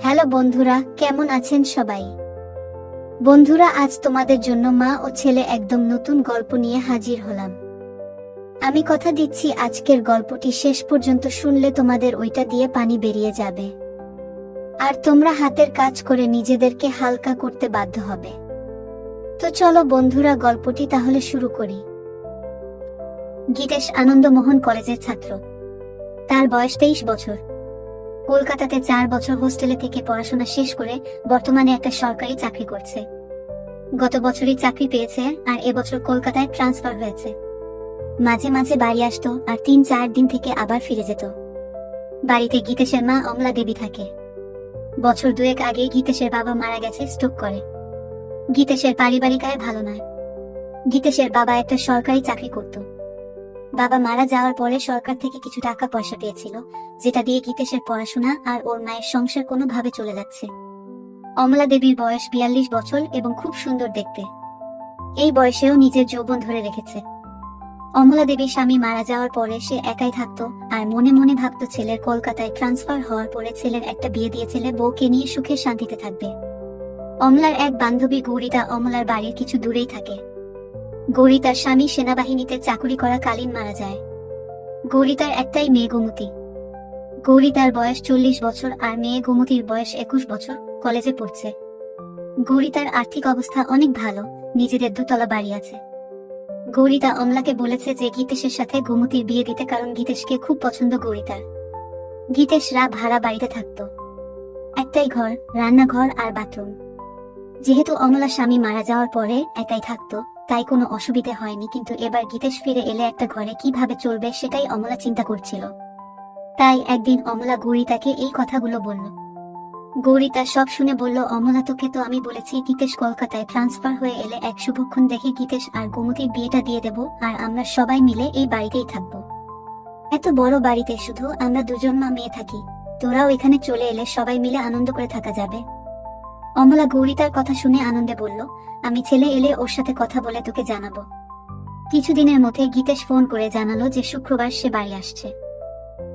Hello বন্ধুরা, কেমন আছেন সবাই? বন্ধুরা, আজ তোমাদের জন্য মা ও ছেলে একদম নতুন গল্প নিয়ে হাজির হলাম। আমি কথা দিচ্ছি আজকের গল্পটি শেষ পর্যন্ত শুনলে তোমাদের ওইটা দিয়ে পানি বেরিয়ে যাবে। আর তোমরা হাতের কাজ করে নিজেদেরকে হালকা করতে বাধ্য হবে। তো চলো বন্ধুরা, গল্পটি তাহলে শুরু করি। গীতেশ আনন্দমোহন কলেজের ছাত্র। তার বয়স তেইশ বছর। কলকাতাতে চার বছর হোস্টেলে থেকে পড়াশোনা শেষ করে বর্তমানে একটা সরকারি চাকরি করছে। গত বছরই চাকরি পেয়েছে আর এবছর কলকাতায় ট্রান্সফার হয়েছে। মাঝে মাঝে বাড়ি আসতো আর তিন চার দিন থেকে আবার ফিরে যেত। বাড়িতে গীতেশের মা অমলা দেবী থাকে। বছর দুয়েক আগে গীতেশের বাবা মারা গেছে স্ট্রোক করে। গীতেশের পারিবারিক আয় ভালো নয়। গীতেশের বাবা একটা সরকারি চাকরি করত। বাবা মারা যাওয়ার পরে সরকার থেকে কিছু টাকা পয়সা পেয়েছিল, যেটা দিয়ে গীতেশের পড়াশোনা আর ওর মায়ের সংসার কোনোভাবে চলে যাচ্ছে। অমলা দেবীর বয়স বিয়াল্লিশ বছর এবং খুব সুন্দর দেখতে। এই বয়সেও নিজের যৌবন ধরে রেখেছে। অমলা দেবীর স্বামী মারা যাওয়ার পরে সে একাই থাকতো আর মনে মনে ভাবতো ছেলের কলকাতায় ট্রান্সফার হওয়ার পরে ছেলের একটা বিয়ে দিয়ে ছেলে বউকে নিয়ে সুখে শান্তিতে থাকবে। অমলার এক বান্ধবী গৌরিতা অমলার বাড়ির কিছু দূরেই থাকে। গৌরী তার স্বামী সেনাবাহিনীতে চাকুরি করা কালীন মারা যায়। গৌরী তার একটাই মেয়ে গোমতী। গৌরী তার বয়স চল্লিশ বছর আর মেয়ে গোমতীর বয়স একুশ বছর কলেজে পড়ছে। গৌরী তার আর্থিক অবস্থা অনেক ভালো, নিজেদের দুতলা বাড়ি আছে। গৌরিতা অমলাকে বলেছে যে গীতেশের সাথে গোমতীর বিয়ে দিতে কারণ গীতেশকে খুব পছন্দ গৌরিতার গীতেশরা ভাড়া বাড়িতে থাকতো। একটাই ঘর, রান্নাঘর আর বাথরুম। যেহেতু অমলা স্বামী মারা যাওয়ার পরে একাই থাকতো তাই কোনো অসুবিধে হয়নি, কিন্তু এবার গীতেশ ফিরে এলে একটা ঘরে কীভাবে চলবে সেটাই অমলা চিন্তা করছিল। তাই একদিন অমলা গৌরিতাকে এই কথাগুলো বলল। গৌরিতা সব শুনে বলল, অমলা, তোকে তো আমি বলেছি গীতেশ কলকাতায় ট্রান্সফার হয়ে এলে এক শুভক্ষণ দেখে গীতেশ আর গোমতীর বিয়েটা দিয়ে দেব আর আমরা সবাই মিলে এই বাড়িতেই থাকব। এত বড় বাড়িতে শুধু আমরা দুজন মা মেয়ে থাকি, তোরাও এখানে চলে এলে সবাই মিলে আনন্দ করে থাকা যাবে। অমলা গৌরিতার কথা শুনে আনন্দে বলল, আমি ছেলে এলে ওর সাথে কথা বলে তোকে জানাব। কিছুদিনের মধ্যে গীতেশ ফোন করে জানালো যে শুক্রবার সে বাড়ি আসছে।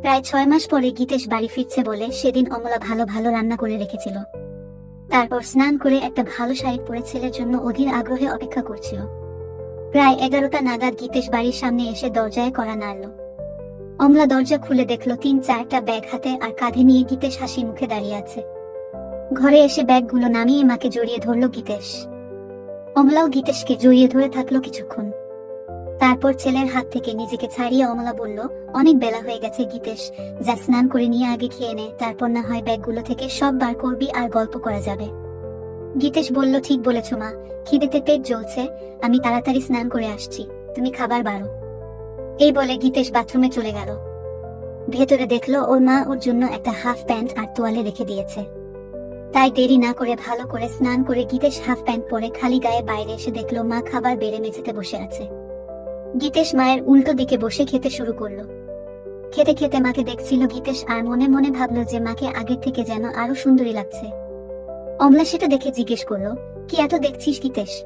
প্রায় ছয় মাস পরে গীতেশ বাড়ি ফিরছে বলে সেদিন অমলা ভালো ভালো রান্না করে রেখেছিল। তারপর স্নান করে একটা ভালো শাড়ি পরে ছেলের জন্য অধীর আগ্রহে অপেক্ষা করছিল। প্রায় এগারোটা নাগাদ গীতেশ বাড়ির সামনে এসে দরজায় করা নাড়ল। অমলা দরজা খুলে দেখল তিন চারটা ব্যাগ হাতে আর কাঁধে নিয়ে গীতেশ হাসি মুখে দাঁড়িয়ে আছে। ঘরে এসে ব্যাগগুলো নামিয়ে মাকে জড়িয়ে ধরলো গীতেশ। অমলাও গীতেশকে জড়িয়ে ধরে থাকল কিছুক্ষণ। তারপর ছেলের হাত থেকে নিজেকে ছাড়িয়ে অমলা বলল, অনেক বেলা হয়ে গেছে গীতেশ, যা স্নান করে নিয়ে আগে খেয়ে নে, তারপর না হয় ব্যাগগুলো থেকে সব বার করবি আর গল্প করা যাবে। গীতেশ বলল, ঠিক বলেছ মা, খিদেতে পেট জ্বলছে, আমি তাড়াতাড়ি স্নান করে আসছি, তুমি খাবার বাড়ো। এই বলে গীতেশ বাথরুমে চলে গেল। ভেতরে দেখল ওর মা ওর জন্য একটা হাফ প্যান্ট আর তোয়ালে রেখে দিয়েছে। তাই দেরি না করে ভালো করে স্নান করে গীতেশ হাফ প্যান্ট পরে খালি গায়ে বাইরে এসে দেখল মা খাবার বেড়ে মেঝেতে বসে আছে। গীতেশ মায়ের উল্টো দিকে বসে খেতে শুরু করল। খেতে খেতে মাকে দেখছিল গীতেশ আর মনে মনে ভাবলো যে মাকে আগের থেকে যেন আরও সুন্দরী লাগছে। অমলা সেটা দেখে জিজ্ঞেস করল, কি এত দেখছিস গীতেশ?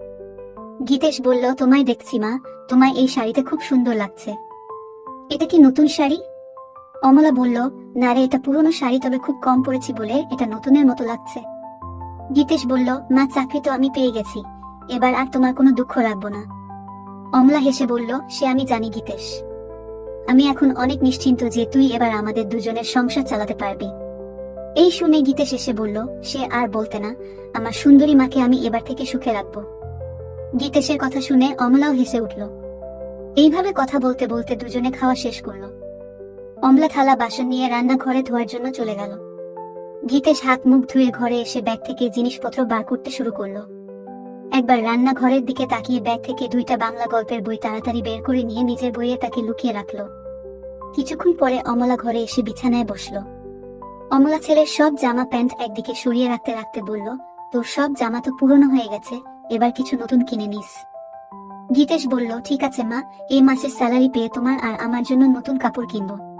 গীতেশ বলল, তোমায় দেখছি মা, তোমায় এই শাড়িতে খুব সুন্দর লাগছে। এটা কি নতুন শাড়ি? অমলা বলল, না রে, এটা পুরনো শাড়ি, তবে খুব কম পড়েছি বলে এটা নতুনের মতো লাগছে। গীতেশ বলল, মা, চাকরি তো আমি পেয়ে গেছি। এবার আর তোমার কোনো দুঃখ রাখব না। অমলা হেসে বলল, সে আমি জানি, গীতেশ। আমি এখন অনেক নিশ্চিন্ত যে তুই এবার আমাদের দুজনের সংসার চালাতে পারবি। এই শুনে গীতেশ এসে বলল, সে আর বলতে না, আমার সুন্দরী মাকে আমি এবার থেকে সুখে রাখব। গীতেশের কথা শুনে অমলাও হেসে উঠল। এইভাবে কথা বলতে বলতে দুজনে খাওয়া শেষ করল। অমলা থালা বাসন নিয়ে রান্নাঘরে ধোয়ার জন্য চলে গেল। গীতেশ হাত মুখ ধুয়ে ঘরে এসে ব্যাগ থেকে জিনিসপত্র বার করতে শুরু করল। একবার রান্নাঘরের দিকে তাকিয়ে ব্যাগ থেকে দুইটা বাংলা গল্পের বই তাড়াতাড়ি বের করে নিয়ে নিজের বইয়ে তাকে লুকিয়ে রাখল। কিছুক্ষণ পরে অমলা ঘরে এসে বিছানায় বসল। অমলা ছেলের সব জামা প্যান্ট একদিকে সরিয়ে রাখতে রাখতে বলল, তোর সব জামা তো পুরনো হয়ে গেছে, এবার কিছু নতুন কিনে নিস। গীতেশ বলল, ঠিক আছে মা, এই মাসের স্যালারি পেয়ে তোমার আর আমার জন্য নতুন কাপড় কিনবো।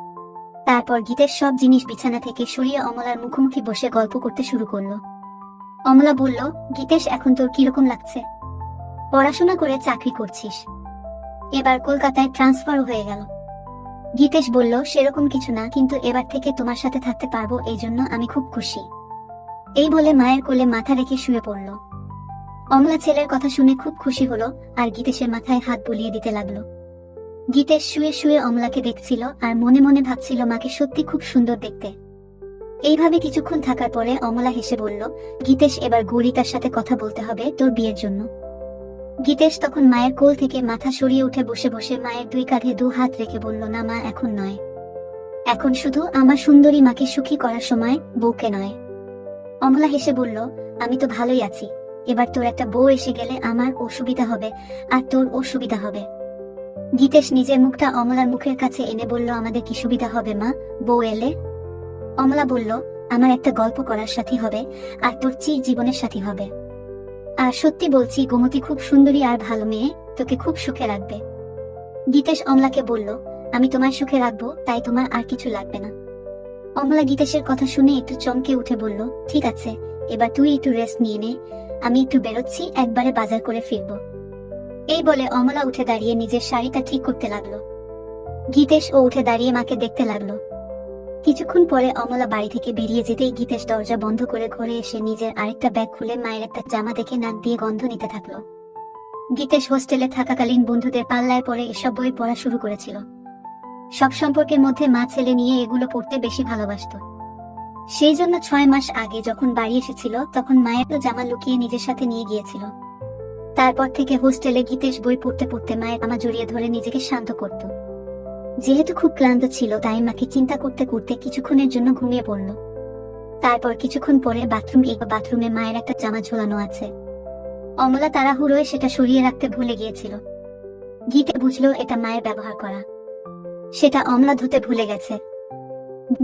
তারপর গীতের সব জিনিস বিছানা থেকে সরিয়ে অমলার মুখোমুখি বসে গল্প করতে শুরু করল। অমলা বলল, গীতেশ, এখন তোর কীরকম লাগছে? পড়াশোনা করে চাকরি করছিস। এবার কলকাতায় ট্রান্সফার হয়ে গেল। গীতেশ বলল, সেরকম কিছু না, কিন্তু এবার থেকে তোমার সাথে থাকতে পারব, এই জন্য আমি খুব খুশি। এই বলে মায়ের কোলে মাথা রেখে শুয়ে পড়ল। অমলা ছেলের কথা শুনে খুব খুশি হলো, আর গীতেশের মাথায় হাত বুলিয়ে দিতে লাগল। গীতেশ শুয়ে শুয়ে অমলাকে দেখছিল আর মনে মনে ভাবছিল মাকে সত্যি খুব সুন্দর দেখতে। এইভাবে কিছুক্ষণ থাকার পরে অমলা হেসে বলল, গীতেশ, এবার গৌরিতার সাথে কথা বলতে হবে তোর বিয়ের জন্য। গীতেশ তখন মায়ের কোল থেকে মাথা সরিয়ে উঠে বসে বসে মায়ের দুই কাঁধে দু হাত রেখে বলল, না মা, এখন নয়। এখন শুধু আমার সুন্দরী মাকে সুখী করার সময় বউকে নয়। অমলা হেসে বলল, আমি তো ভালোই আছি। এবার তোর একটা বউ এসে গেলে আমার অসুবিধা হবে আর তোর অসুবিধা হবে। গীতেশ নিজের মুখটা অমলার মুখের কাছে এনে বলল, আমাদের কি সুবিধা হবে, মা? বউ এলে? অমলা বলল, আমার একটা গল্প করার সাথী হবে আর তোর চির জীবনের সাথী হবে। আর সত্যি বলছি, গোমতী খুব সুন্দরী আর ভালো মেয়ে, তোকে খুব সুখে রাখবে। গীতেশ অমলাকে বলল, আমি তোমার সুখে রাখব, তাই তোমার আর কিছু লাগবে না। অমলা গীতেশের কথা শুনে একটু চমকে উঠে বলল, ঠিক আছে, এবার তুই একটু রেস্ট নিয়ে নে, আমি একটু বেরোচ্ছি, একবারে বাজার করে ফিরবো। এই বলে অমলা উঠে দাঁড়িয়ে নিজের শাড়িটা ঠিক করতে লাগল। গীতেশ ও উঠে দাঁড়িয়ে মাকে দেখতে লাগল। কিছুক্ষণ পরে অমলা বাড়ি থেকে বেরিয়ে যেতেই গীতেশ দরজা বন্ধ করে ঘরে এসে নিজের আরেকটা ব্যাগ খুলে মায়ের একটা জামা দেখে নাক দিয়ে গন্ধ নিতে থাকল। গীতেশ হোস্টেলে থাকাকালীন বন্ধুদের পাল্লায় পরে এসব বই পড়া শুরু করেছিল। সব সম্পর্কের মধ্যে মা ছেলে নিয়ে এগুলো পড়তে বেশি ভালোবাসতো। সেই জন্য ছয় মাস আগে যখন বাড়ি এসেছিল, তখন মায়ের তো জামা লুকিয়ে নিজের সাথে নিয়ে গিয়েছিল। তারপর থেকে হোস্টেলে গীতেশ বই পড়তে পড়তে মায়ের জামা জড়িয়ে ধরে নিজেকে শান্ত করত। যেহেতু খুব ক্লান্ত ছিল, তাই মাকে চিন্তা করতে করতে কিছুক্ষণের জন্য ঘুমিয়ে পড়ল। তারপর কিছুক্ষণ পরে বাথরুম এই বাথরুমে মায়ের একটা জামা ঝোলানো আছে। অমলা তাড়াহুড়োয় সেটা সরিয়ে রাখতে ভুলে গিয়েছিল। গীতে বুঝলো এটা মায়ের ব্যবহার করা। সেটা অমলা ধুতে ভুলে গেছে।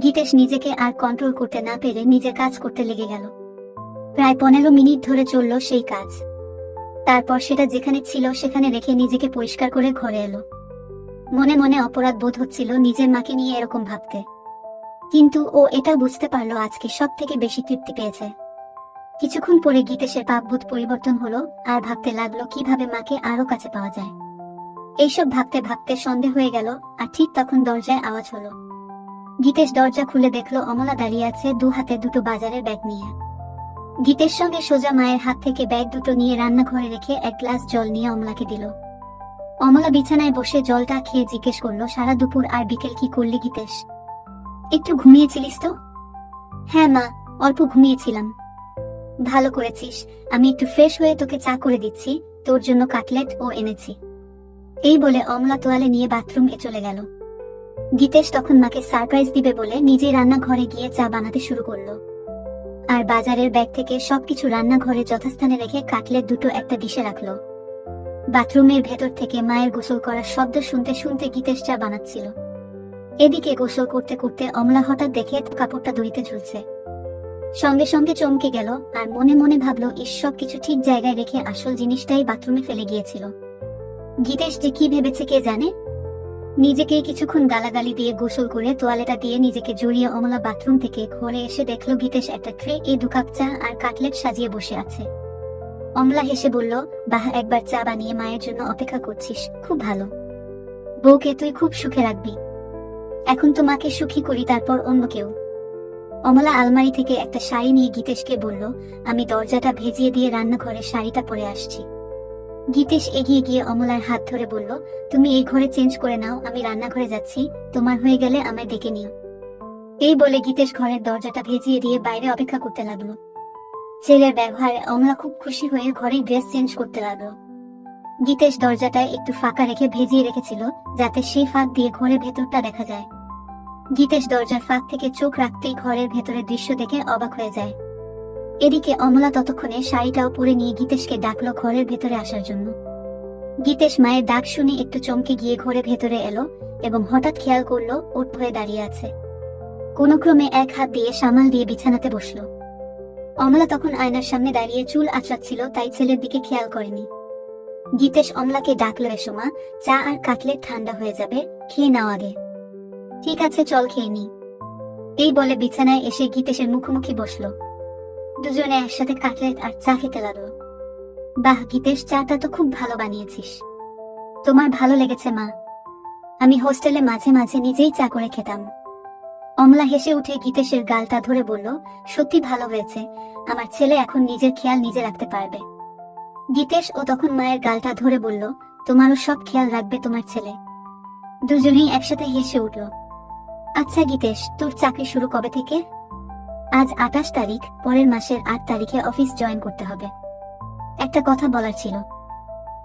গীতেশ নিজেকে আর কন্ট্রোল করতে না পেরে নিজের কাজ করতে লেগে গেল। প্রায় পনেরো মিনিট ধরে চলল সেই কাজ। তারপর সেটা যেখানে ছিল সেখানে রেখে নিজেকে পরিষ্কার করে ঘরে এলো। মনে মনে অপরাধ বোধ হচ্ছিল নিজের মাকে নিয়ে এরকম ভাবতে। কিন্তু ও এটা বুঝতে পারল আজকে সব থেকে বেশি তৃপ্তি পেয়েছে। কিছুক্ষণ পরে গীতেশের পাপবোধ পরিবর্তন হলো আর ভাবতে লাগল কীভাবে মাকে আরও কাছে পাওয়া যায়। এইসব ভাবতে ভাবতে সন্দেহ হয়ে গেল আর ঠিক তখন দরজায় আওয়াজ হলো। গীতেশ দরজা খুলে দেখল অমলা দাঁড়িয়ে আছে দু হাতে দুটো বাজারের ব্যাগ নিয়ে। গীতের সঙ্গে সোজা মায়ের হাত থেকে ব্যাগ দুটো নিয়ে রান্নাঘরে রেখে এক গ্লাস জল নিয়ে অমলাকে দিল। অমলা বিছানায় বসে জলটা খেয়ে জিজ্ঞেস করল, সারা দুপুর আর বিকেল কি করলি গীতেশ? একটু ঘুমিয়েছিলিস তো? হ্যাঁ মা, অল্প ঘুমিয়েছিলাম। ভালো করেছিস, আমি একটু ফ্রেশ হয়ে তোকে চা করে দিচ্ছি, তোর জন্য কাটলেট ও এনেছি। এই বলে অমলা তোয়ালে নিয়ে বাথরুমে চলে গেল। গীতেশ তখন মাকে সারপ্রাইজ দিবে বলে নিজে রান্নাঘরে গিয়ে চা বানাতে শুরু করল। আর বাজারের ব্যাগ থেকে সবকিছু রান্নাঘরে যথাস্থানে রেখে কাটলেট দুটো একটা ডিশে রাখল। বাথরুমের ভেতর থেকে মায়ের গোসল করার শব্দ শুনতে শুনতে গীতেশ চা বানাচ্ছিল। এদিকে গোসল করতে করতে অমলা হঠাৎ দেখে কাপড়টা দড়িতে ঝুলছে। সঙ্গে সঙ্গে চমকে গেল আর মনে মনে ভাবলো সব কিছু ঠিক জায়গায় রেখে আসল জিনিসটাই বাথরুমে ফেলে গিয়েছিল। গীতেশ যে কি ভেবেছে কে জানে? নিজেকে কিছুক্ষণ গালাগালি দিয়ে গোসল করে তোয়ালেটা দিয়ে নিজেকে জড়িয়ে অমলা বাথরুম থেকে ঘরে এসে দেখল গীতেশ একটা ট্রে, এ দু কাপ চা আর কাটলেট সাজিয়ে বসে আছে। অমলা হেসে বলল, বাহ, একবার চা বানিয়ে মায়ের জন্য অপেক্ষা করছিস, খুব ভালো। বউকে তুই খুব সুখে রাখবি। এখন তো মাকে সুখী করি, তারপর অন্য কেউ। অমলা আলমারি থেকে একটা শাড়ি নিয়ে গীতেশকে বলল, আমি দরজাটা ভেজিয়ে দিয়ে রান্নাঘরে শাড়িটা পরে আসছি। গীতেশ এগিয়ে গিয়ে অমলার হাত ধরে বলল, তুমি এই ঘরে চেঞ্জ করে নাও, আমি রান্নাঘরে যাচ্ছি, তোমার হয়ে গেলে আমায় ডেকে নিও। এই বলে গীতেশ ঘরের দরজাটা ভেজিয়ে দিয়ে বাইরে অপেক্ষা করতে লাগল। ছেলের ব্যবহারে, অমলা খুব খুশি হয়ে ঘরে ড্রেস চেঞ্জ করতে লাগল। গীতেশ দরজাটা একটু ফাঁকা রেখে ভেজিয়ে রেখেছিল, যাতে সেই ফাঁক দিয়ে ঘরের ভেতরটা দেখা যায়। গীতেশ দরজার ফাঁক থেকে চোখ রাখতেই ঘরের ভেতরের দৃশ্য দেখে অবাক হয়ে যায়। এদিকে অমলা ততক্ষণে শাড়িটাও পরে নিয়ে গীতেশকে ডাকলো ঘরের ভেতরে আসার জন্য। গীতেশ মায়ের ডাক শুনে একটু চমকে গিয়ে ঘরে ভেতরে এলো এবং হঠাৎ খেয়াল করল ওট হয়ে দাঁড়িয়ে আছে। কোনো ক্রমে এক হাত দিয়ে সামাল দিয়ে বিছানাতে বসল। অমলা তখন আয়নার সামনে দাঁড়িয়ে চুল আঁচড়াচ্ছিল, তাই ছেলের দিকে খেয়াল করেনি। গীতেশ অমলাকে ডাকলো, এসো মা, চা আর কাটলেট ঠান্ডা হয়ে যাবে, খেয়ে নাও আগে। ঠিক আছে, চল খেয়ে নি। এই বলে বিছানায় এসে গীতেশের মুখোমুখি বসল। দুজনে একসাথে কাটলেট আর চা খেতে লাগল বাহ, গীতেশ চাটা তো খুব ভালো বানিয়েছিস। তোমার ভালো লেগেছে, মা। আমি হোস্টেলে মাঝে মাঝে নিজেই চা করে খেতাম। অমলা হেসে উঠে গীতেশের গালটা ধরে বলল, সত্যি ভালো হয়েছে। আমার ছেলে এখন নিজের খেয়াল নিজে রাখতে পারবে। গীতেশ ও তখন মায়ের গালটা ধরে বলল, তোমারও সব খেয়াল রাখবে তোমার ছেলে। দুজনেই একসাথে হেসে উঠল আচ্ছা গীতেশ, তোর চাকরি শুরু কবে থেকে? আজ আঠাশ তারিখ, পরের মাসের আট তারিখে অফিস জয়েন করতে হবে। একটা কথা বলার ছিল।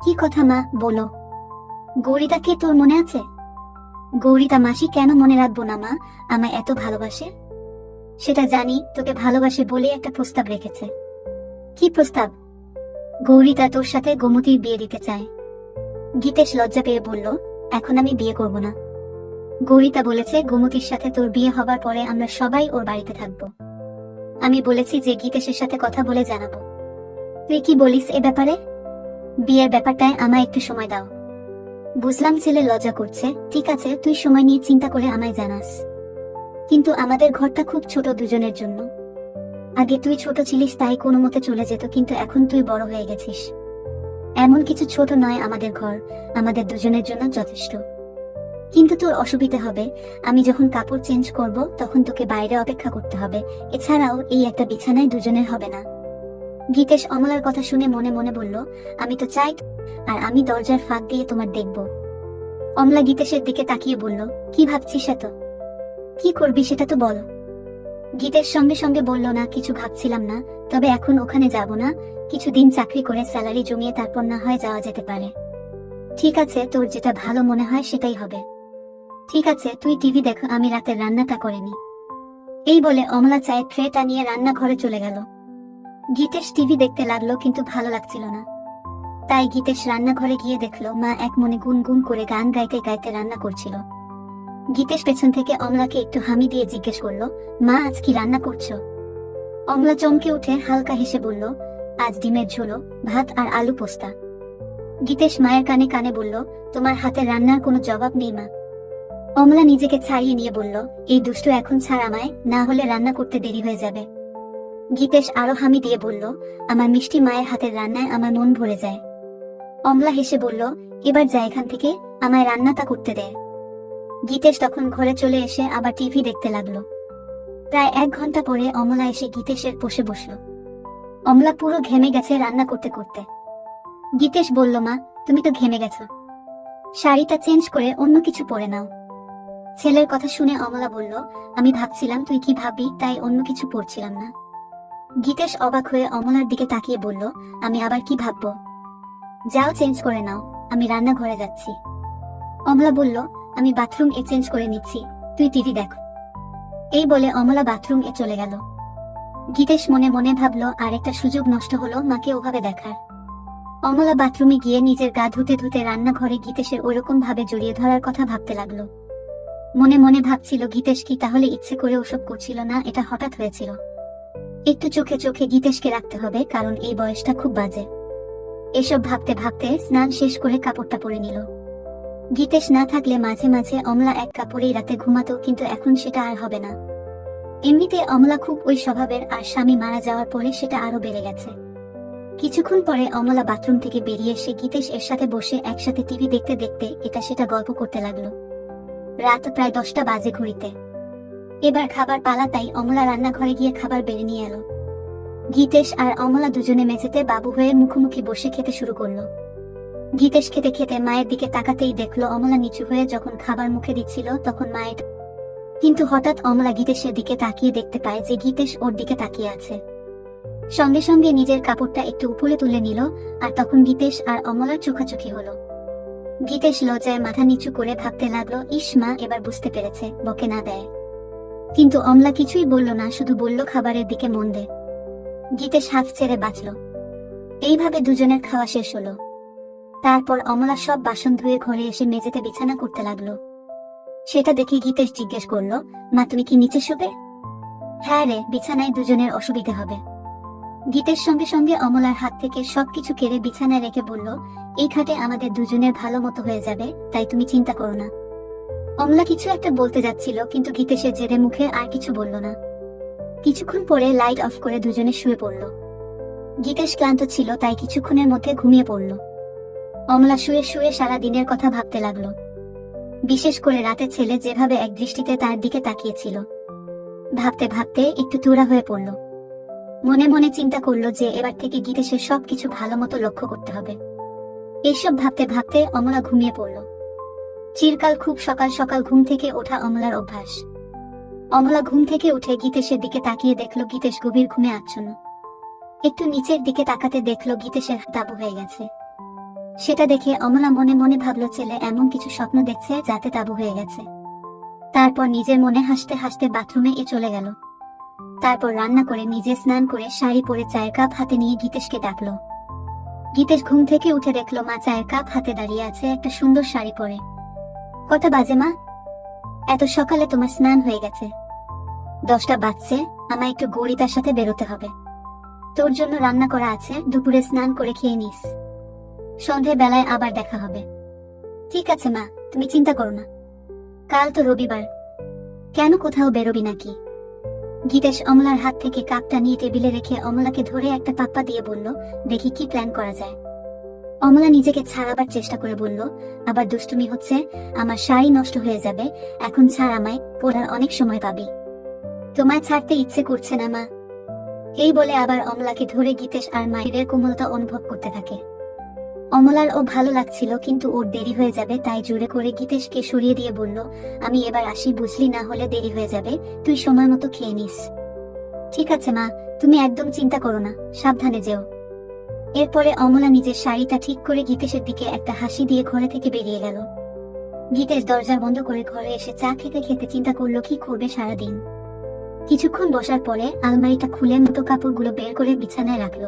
কি কথা মা, বলো। গৌরীতাকে তোর মনে আছে? গৌরীতা মাসি কেন মনে রাখব না মা, আমায় এত ভালোবাসে? সেটা জানি, তোকে ভালোবাসে বলে একটা প্রস্তাব রেখেছে। কি প্রস্তাব? গৌরীতা তোর সাথে গোমতীর বিয়ে দিতে চায়। গীতেশ লজ্জা পেয়ে বলল, এখন আমি বিয়ে করব না। গৌরীতা বলেছে, গোমতীর সাথে তোর বিয়ে হবার পরে আমরা সবাই ওর বাড়িতে থাকব। আমি বলেছি যে গীতেশের সাথে কথা বলে জানাব। তুই কি বলিস এ ব্যাপারে? বিয়ের ব্যাপারটায় আমায় একটু সময় দাও। বুঝলাম ছেলে লজ্জা করছে। ঠিক আছে, তুই সময় নিয়ে চিন্তা করে আমায় জানাস। কিন্তু আমাদের ঘরটা খুব ছোট দুজনের জন্য। আগে তুই ছোট ছিলিস, তাই কোনো মতে চলে যেত, কিন্তু এখন তুই বড় হয়ে গেছিস। এমন কিছু ছোট নয় আমাদের ঘর। আমাদের দুজনের জন্য যথেষ্ট। কিন্তু তোর অসুবিধা হবে। আমি যখন কাপড় চেঞ্জ করব, তখন তোকে বাইরে অপেক্ষা করতে হবে। এছাড়াও, এই একটা বিছানায় দুজনের হবে না। গীতেশ অমলার কথা শুনে মনে মনে বলল, আমি তো চাই আর আমি দরজার ফাঁক দিয়ে তোমার দেখব। অমলা গীতেশের দিকে তাকিয়ে বলল, কি ভাবছিস এত? কি করবি সেটা তো বলো। গীতের সঙ্গে সঙ্গে বলল, না, কিছু ভাবছিলাম না, তবে এখন ওখানে যাব না। কিছুদিন চাকরি করে স্যালারি জমিয়ে তারপর না হয় যাওয়া যেতে পারে। ঠিক আছে, তোর যেটা ভালো মনে হয় সেটাই হবে। ঠিক আছে, তুই টিভি দেখ, আমি রাতের রান্নাটা করে নি এই বলে অমলা চায়ের ট্রেটা নিয়ে রান্নাঘরে চলে গেল। গীতেশ টিভি দেখতে লাগল, কিন্তু ভালো লাগছিল না। তাই গীতেশ রান্নাঘরে গিয়ে দেখল, মা এক মনে গুনগুন করে গান গাইতে গাইতে রান্না করছিল। গীতেশ পেছন থেকে অমলাকে একটু হামি দিয়ে জিজ্ঞেস করল, মা, আজ কি রান্না করছ? অমলা চমকে উঠে হালকা হেসে বলল, আজ ডিমের ঝোলো, ভাত আর আলু পোস্তা। গীতেশ মায়ের কানে কানে বলল, তোমার হাতের রান্নার কোনো জবাব নেই মা। অমলা নিজেকে ছাড়িয়ে নিয়ে বলল, এই দুষ্ট এখন ছাড় আমায়, না হলে রান্না করতে দেরি হয়ে যাবে। গীতেশ আরও হামি দিয়ে বলল, আমার মিষ্টি মায়ের হাতের রান্নায় আমার মন ভরে যায়। অমলা হেসে বলল, এবার যা এখান থেকে, আমায় রান্নাটা করতে দেয় গীতেশ তখন ঘরে চলে এসে আবার টিভি দেখতে লাগল। প্রায় এক ঘণ্টা পরে অমলা এসে গীতেশের বসে বসল। অমলা পুরো ঘেমে গেছে রান্না করতে করতে। গীতেশ বলল, মা, তুমি তো ঘেমে গেছো। শাড়িটা চেঞ্জ করে অন্য কিছু পরে নাও। ছেলের কথা শুনে অমলা বলল, আমি ভাবছিলাম তুই কি ভাবি তাই অন্য কিছু পড়ছিলাম না। গীতেশ অবাক হয়ে অমলার দিকে তাকিয়ে বলল, আমি আবার কি ভাববো? যাও চেঞ্জ করে নাও, আমি রান্নাঘরে যাচ্ছি। অমলা বলল, আমি বাথরুম এ চেঞ্জ করে নিচ্ছি, তুই টিভি দেখ। এই বলে অমলা বাথরুম এ চলে গেল। গীতেশ মনে মনে ভাবলো আর একটা সুযোগ নষ্ট হলো, মাকে ওভাবে দেখার। অমলা বাথরুমে গিয়ে নিজের গা ধুতে ধুতে রান্নাঘরে গীতেশের ওরকম ভাবে জড়িয়ে ধরার কথা ভাবতে লাগল। মনে মনে ভাবছিল, গীতেশ কি তাহলে ইচ্ছে করে ওসব করছিল না? এটা হঠাৎ হয়েছিল। একটু চোখে চোখে গীতেশকে রাখতে হবে, কারণ এই বয়সটা খুব বাজে। এসব ভাবতে ভাবতে স্নান শেষ করে কাপড়টা পরে নিল। গীতেশ না থাকলে মাঝে মাঝে অমলা এক কাপড়েই রাতে ঘুমাতো, কিন্তু এখন সেটা আর হবে না। এমনিতে অমলা খুব ওই স্বভাবের, আর স্বামী মারা যাওয়ার পরে সেটা আরও বেড়ে গেছে। কিছুক্ষণ পরে অমলা বাথরুম থেকে বেরিয়ে এসে গীতেশ এর সাথে বসে একসাথে টিভি দেখতে দেখতে এটা সেটা গল্প করতে লাগল। রাত প্রায় দশটা বাজে ঘড়িতে। এবার খাবার পালা তাই অমলা রান্নাঘরে গিয়ে খাবার বেড়ে নিয়ে এলো। গীতেশ আর অমলা দুজনে মেঝেতে বাবু হয়ে মুখোমুখি বসে খেতে শুরু করল। গীতেশ খেতে খেতে মায়ের দিকে তাকাতেই দেখল অমলা নিচু হয়ে যখন খাবার মুখে দিচ্ছিল তখন মায়ের কিন্তু হঠাৎ অমলা গীতেশের দিকে তাকিয়ে দেখতে পায় যে গীতেশ ওর দিকে তাকিয়ে আছে। সঙ্গে সঙ্গে নিজের কাপড়টা একটু উপরে তুলে নিল আর তখন গীতেশ আর অমলার চোখাচোখি হলো। গীতেশ লজ্জায় মাথা নিচু করে ভাবতে লাগল। ইসমা এবার বুঝতে পেরেছে, বকে না দেয়। কিন্তু অমলা কিছুই বলল না, শুধু বলল খাবারের দিকে মন দে। গীতেশ হাফ ছেড়ে বাঁচল। এইভাবে দুজনের খাওয়া শেষ হলো। তারপর অমলা সব বাসন ধুয়ে ঘরে এসে মেঝেতে বিছানা করতে লাগল। সেটা দেখে গীতেশ জিজ্ঞেস করল, মা, তুমি কি নিচে শুবে? হ্যাঁ রে, বিছানায় দুজনের অসুবিধা হবে। গীতের সঙ্গে সঙ্গে অমলার হাত থেকে সবকিছু কেড়ে বিছানায় রেখে বলল এই খাটে আমাদের দুজনের ভালো মতো হয়ে যাবে, তাই তুমি চিন্তা করো না। অমলা কিছু একটা বলতে যাচ্ছিল, কিন্তু গীতেশের জেরে মুখে আর কিছু বলল না। কিছুক্ষণ পরে লাইট অফ করে দুজনে শুয়ে পড়ল। গীতেশ ক্লান্ত ছিল, তাই কিছুক্ষণের মধ্যে ঘুমিয়ে পড়ল। অমলা শুয়ে শুয়ে সারা দিনের কথা ভাবতে লাগল। বিশেষ করে রাতে ছেলে যেভাবে এক দৃষ্টিতে তার দিকে তাকিয়েছিল। ভাবতে ভাবতে একটু তুরা হয়ে পড়ল। মনে মনে চিন্তা করল যে এবার থেকে গীতেশের সবকিছু ভালো মতো লক্ষ্য করতে হবে। এইসব ভাবতে ভাবতে অমলা ঘুমিয়ে পড়ল। চিরকাল খুব সকাল সকাল ঘুম থেকে ওঠা অমলার অভ্যাস। অমলা ঘুম থেকে উঠে গীতেশের দিকে তাকিয়ে দেখল গীতেশ গভীর ঘুমে আচ্ছন্ন। একটু নিচের দিকে তাকাতে দেখল গীতেশের তাবু হয়ে গেছে। সেটা দেখে অমলা মনে মনে ভাবলো, ছেলে, এমন কিছু স্বপ্ন দেখছে যাতে তাবু হয়ে গেছে। তারপর নিজের মনে হাসতে হাসতে বাথরুমে এ চলে গেল। তারপর রান্না করে নিজে স্নান করে শাড়ি পরে চায়ের কাপ হাতে নিয়ে গীতেশকে ডাকলো। গীতেশ ঘুম থেকে উঠে দেখল মা চায়ের কাপ হাতে দাঁড়িয়ে আছে একটা সুন্দর শাড়ি পরে। কটা বাজে মা? এত সকালে তোমার স্নান হয়ে গেছে। দশটা বাজছে, আমায় একটু গড়িতার সাথে বেরোতে হবে। তোর জন্য রান্না করা আছে, দুপুরে স্নান করে খেয়ে নিস। সন্ধে বেলায় আবার দেখা হবে। ঠিক আছে মা, তুমি চিন্তা করো না। কাল তো রবিবার। কেন কোথাও বেরোবি নাকি? গীতেশ অমলার হাত থেকে কাপটা নিয়ে টেবিলে রেখে অমলাকে ধরে একটা পাপ্পা দিয়ে বলল, দেখি কি প্ল্যান করা যায়। অমলা নিজেকে ছাড়াবার চেষ্টা করে বলল, আবার দুষ্টুমি হচ্ছে, আমার শাড়ি নষ্ট হয়ে যাবে, এখন ছাড় আমায়, পড়ার অনেক সময় পাবি। তোমায় ছাড়তে ইচ্ছে করছে না, মা। এই বলে আবার অমলাকে ধরে গীতেশ আর মায়ের কোমলতা অনুভব করতে থাকে। অমলার ও ভালো লাগছিল, কিন্তু ওর দেরি হয়ে যাবে, তাই জোরে করে গীতেশকে সরিয়ে দিয়ে বলল, আমি এবার আসি, বুঝলি না হলে দেরি হয়ে যাবে, তুই সময় মতো খেয়ে নিস। ঠিক আছে, মা, তুমি একদম চিন্তা করো না, সাবধানে যেও। এরপরে অমলা নিজের শাড়িটা ঠিক করে গীতেশের দিকে একটা হাসি দিয়ে ঘরে থেকে বেরিয়ে গেল। গীতেশ দরজা বন্ধ করে ঘরে এসে চা খেতে খেতে চিন্তা করল, কি করবে সারাদিন? কিছুক্ষণ বসার পরে আলমারিটা খুলে মতো কাপড়গুলো বের করে বিছানায় রাখল।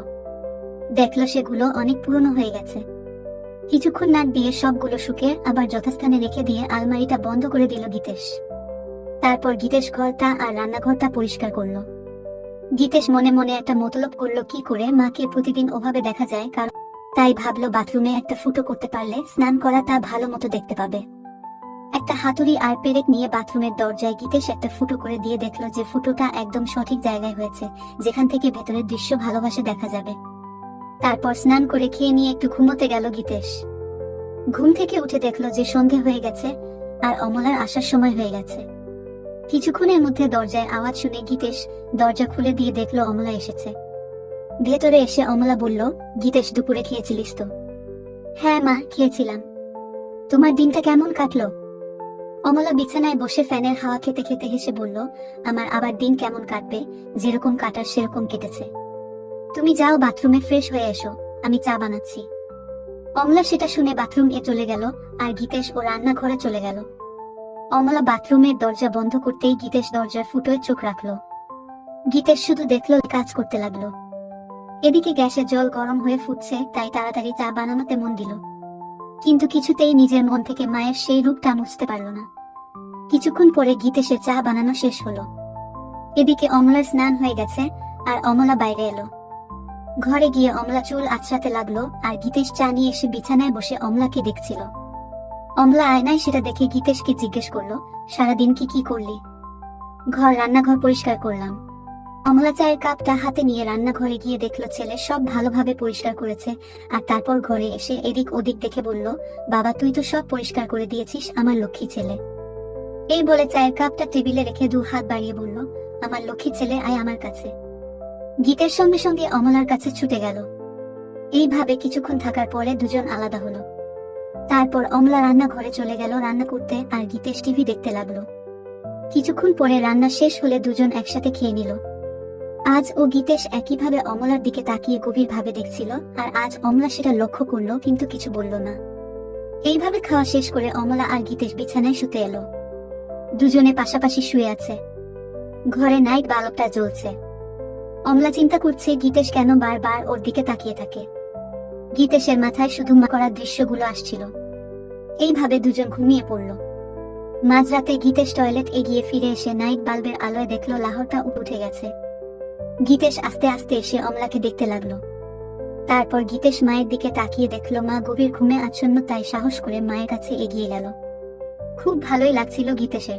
দেখল সেগুলো অনেক পুরনো হয়ে গেছে। কিছুক্ষণ নাক দিয়ে সবগুলো শুকে আবার যথাস্থানে রেখে দিয়ে আলমারিটা বন্ধ করে দিল গীতেশ। তারপর গীতেশ ঘরটা আর রান্নাঘরটা পরিষ্কার করল। গীতেশ মনে মনে একটা মতলব করল, কি করে? মাকে প্রতিদিন ওভাবে দেখা যায়, কারণ তাই ভাবলো বাথরুমে একটা ফুটো করতে পারলে স্নান করা তা ভালো মতো দেখতে পাবে। একটা হাতুড়ি আর পেরেক নিয়ে বাথরুমের দরজায় গীতেশ একটা ফুটো করে দিয়ে দেখল যে ফুটোটা একদম সঠিক জায়গায় হয়েছে, যেখান থেকে ভেতরের দৃশ্য ভালোবাসে দেখা যাবে। তারপর স্নান করে খেয়ে নিয়ে একটু ঘুমোতে গেল গীতেশ। ঘুম থেকে উঠে দেখল যে সন্ধে হয়ে গেছে আর অমলার আসার সময় হয়ে গেছে। কিছুক্ষণের মধ্যে দরজায় আওয়াজ শুনে গীতেশ দরজা খুলে দিয়ে দেখল অমলা এসেছে। ভেতরে এসে অমলা বলল, গীতেশ, দুপুরে খেয়েছিলিস তো? হ্যাঁ মা, খেয়েছিলাম। তোমার দিনটা কেমন কাটলো? অমলা বিছানায় বসে ফ্যানের হাওয়া খেতে খেতে হেসে বলল, আমার আবার দিন কেমন কাটবে? যেরকম কাটার সেরকম কেটেছে। তুমি যাও বাথরুমে ফ্রেশ হয়ে এসো, আমি চা বানাচ্ছি। অমলা সেটা শুনে বাথরুম এ চলে গেল, আর গীতেশ ও রান্নাঘরে চলে গেল। অমলা বাথরুমের দরজা বন্ধ করতেই গীতেশ দরজার ফুটোয় চোখ রাখল। গীতেশ শুধু দেখল, কাজ করতে লাগল। এদিকে গ্যাসের জল গরম হয়ে ফুটছে, তাই তাড়াতাড়ি চা বানানোতে মন দিল। কিন্তু কিছুতেই নিজের মন থেকে মায়ের সেই রূপটা মুছতে পারল না। কিছুক্ষণ পরে গীতেশের চা বানানো শেষ হলো। এদিকে অমলার স্নান হয়ে গেছে, আর অমলা বাইরে এলো। ঘরে গিয়ে অমলা চুল আছড়াতে লাগল, আর গীতেশ চা নিয়ে এসে বিছানায় বসে অমলাকে দেখছিল। অমলা আয়নায় সেটা দেখে গীতেশকে জিজ্ঞেস করল, সারাদিন কি কি করলি? ঘর, রান্নাঘর পরিষ্কার করলাম। অমলা চায়ের কাপটা হাতে নিয়ে রান্নাঘরে গিয়ে দেখল, ছেলে সব ভালোভাবে পরিষ্কার করেছে। আর তারপর ঘরে এসে এদিক ওদিক দেখে বলল, বাবা, তুই তো সব পরিষ্কার করে দিয়েছিস, আমার লক্ষ্মী ছেলে। এই বলে চায়ের কাপটা টেবিলে রেখে দু হাত বাড়িয়ে বলল, আমার লক্ষ্মী ছেলে, আয় আমার কাছে। গীতের সঙ্গে সঙ্গে অমলার কাছে ছুটে গেল। এইভাবে কিছুক্ষণ থাকার পরে দুজন আলাদা হলো। তারপর অমলা রান্না ঘরে চলে গেল রান্না করতে আর গীতেশ টিভি দেখতে লাগল। কিছুক্ষণ পরে রান্না শেষ হলে দুজন একসাথে খেয়ে নিল। আজ ও গীতেশ একইভাবে অমলার দিকে তাকিয়ে গভীর ভাবে দেখছিল আর আজ অমলা সেটা লক্ষ্য করল কিন্তু কিছু বলল না। এইভাবে খাওয়া শেষ করে অমলা আর গীতেশ বিছানায় শুতে এলো। দুজনে পাশাপাশি শুয়ে আছে। ঘরে নাইট বালকটা জ্বলছে। অমলা চিন্তা করছে গীতেশ কেন বারবার ওর দিকে তাকিয়ে থাকে। গীতেশের মাথায় শুধু মা করার দৃশ্যগুলো আসছিল। এইভাবে দুজন ঘুমিয়ে পড়ল। মাঝরাতে গীতেশ টয়লেট এগিয়ে ফিরে এসে নাইট বাল্বের আলোয় দেখল লাহরটা উঠে গেছে। গীতেশ আস্তে আস্তে এসে অমলাকে দেখতে লাগল। তারপর গীতেশ মায়ের দিকে তাকিয়ে দেখল মা গভীর ঘুমে আচ্ছন্ন তাই সাহস করে মায়ের কাছে এগিয়ে গেল। খুব ভালোই লাগছিল গীতেশের।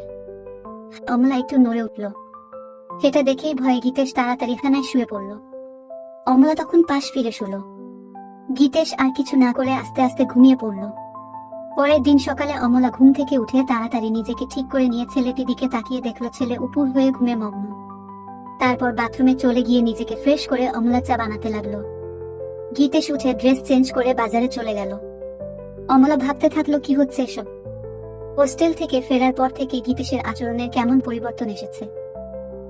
অমলা একটু নড়ে উঠল। সেটা দেখেই ভয়ে গীতেশ তাড়াতাড়ি খানায় শুয়ে পড়ল। অমলা তখন পাশ ফিরে শুলো। গীতেশ আর কিছু না করে আস্তে আস্তে ঘুমিয়ে পড়ল। পরের দিন সকালে অমলা ঘুম থেকে উঠে তাড়াতাড়ি নিজেকে ঠিক করে নিয়ে ছেলেটির দিকে তাকিয়ে দেখল ছেলে উপুর হয়ে ঘুমে মগ্ন। তারপর বাথরুমে চলে গিয়ে নিজেকে ফ্রেশ করে অমলা চা বানাতে লাগল। গীতেশ উঠে ড্রেস চেঞ্জ করে বাজারে চলে গেল। অমলা ভাবতে থাকল, কি হচ্ছে এসব? হোস্টেল থেকে ফেরার পর থেকে গীতেশের আচরণের কেমন পরিবর্তন এসেছে।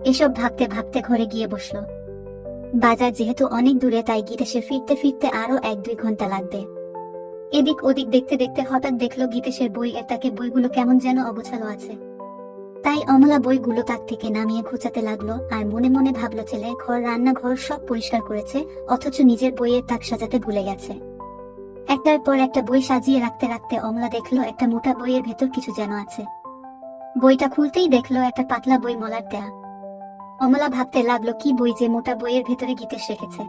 এসব ভাবতে ভাবতে ঘরে গিয়ে বসল। বাজার যেহেতু অনেক দূরে, তাই গীতেশের ফিরতে ফিরতে আরও এক দুই ঘণ্টা লাগবে। এদিক ওদিক দেখতে দেখতে হঠাৎ দেখল গীতেশের বই এর তাকে বইগুলো কেমন যেন অগোছালো আছে। তাই অমলা বইগুলো তার থেকে নামিয়ে খোঁচাতে লাগল আর মনে মনে ভাবলো, ছেলে, ঘর, রান্নাঘর সব পরিষ্কার করেছে, অথচ নিজের বইয়ের তাক সাজাতে ভুলে গেছে। একটার পর একটা বই সাজিয়ে রাখতে রাখতে অমলা দেখল একটা মোটা বইয়ের ভেতর কিছু যেন আছে। বইটা খুলতেই দেখল একটা পাতলা বই মলার দেয়া। অমলা ভাবতে লাগল কি বই যে মোটা বইয়ের ভেতরে গীতেশ রেখেছে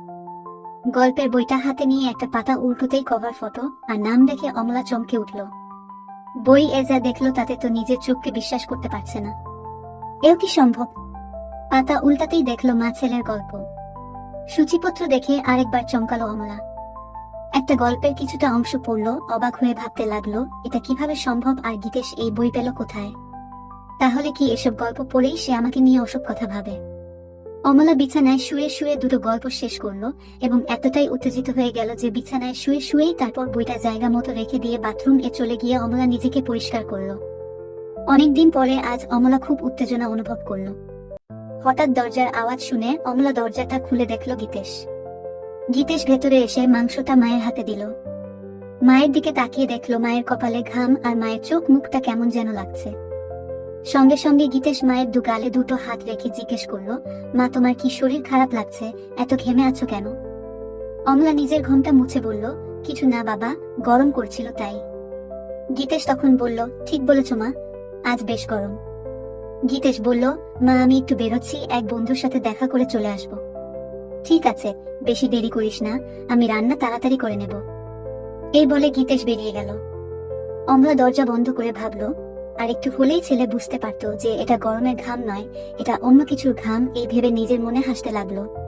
গল্পের বইটা হাতে নিয়ে একটা পাতা উল্টোতেই কভার ফটো আর নাম দেখে অমলা চমকে উঠল। বই এ যা দেখল তাতে তো নিজের চোখকে বিশ্বাস করতে পারছে না। এও কি সম্ভব? পাতা উল্টাতেই দেখল মা ছেলের গল্প। সূচিপত্র দেখে আরেকবার চমকালো অমলা। একটা গল্পের কিছুটা অংশ পড়ল, অবাক হয়ে ভাবতে লাগল, এটা কীভাবে সম্ভব আর গীতেশ এই বই পেল কোথায়? তাহলে কি এসব গল্প পড়েই সে আমাকে নিয়ে ওসব কথা ভাবে? অমলা বিছানায় শুয়ে শুয়ে দুটো গল্প শেষ করল এবং এতটাই উত্তেজিত হয়ে গেল যে বিছানায় শুয়ে শুয়েই তারপর বইটা জায়গা মতো রেখে দিয়ে বাথরুম এ চলে গিয়ে অমলা নিজেকে পরিষ্কার করল। অনেকদিন পরে আজ অমলা খুব উত্তেজনা অনুভব করল। হঠাৎ দরজার আওয়াজ শুনে অমলা দরজাটা খুলে দেখল গীতেশ। গীতেশ ভেতরে এসে মাংসটা মায়ের হাতে দিল। মায়ের দিকে তাকিয়ে দেখল মায়ের কপালে ঘাম আর মায়ের চোখ মুখটা কেমন যেন লাগছে। সঙ্গে সঙ্গে গীতেশ মায়ের দু গালে দুটো হাত রেখে জিজ্ঞেস করল, মা, তোমার কি শরীর খারাপ লাগছে? এত ঘেমে আছো কেন? অমলা নিজের ঘুমটা মুছে বলল, কিছু না বাবা, গরম করছিল তাই। গীতেশ তখন বলল, ঠিক বলেছ মা, আজ বেশ গরম। গীতেশ বলল, মা, আমি একটু বেরোচ্ছি, এক বন্ধুর সাথে দেখা করে চলে আসব। ঠিক আছে, বেশি দেরি করিস না, আমি রান্না তাড়াতাড়ি করে নেব। এই বলে গীতেশ বেরিয়ে গেল। অমলা দরজা বন্ধ করে ভাবলো আর একটু হলেই ছেলে বুঝতে পারত যে এটা গরমের ঘাম নয়, এটা অন্য কিছুর ঘাম, এই ভেবে নিজের মনে হাসতে লাগল।